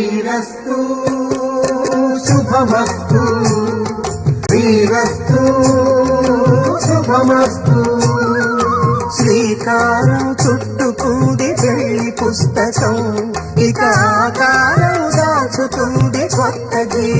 శ్రీరస్తు శుభమస్తు. శ్రీరస్తు శుభమస్తు. శ్రీకారం చుట్టుకుంది పెళ్ళి పుస్తకం. ఇక ఆకారం దాచుతుంది కొత్త జీవితం.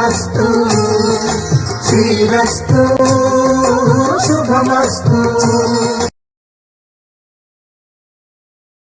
శుభమస్తు శుభమస్తు.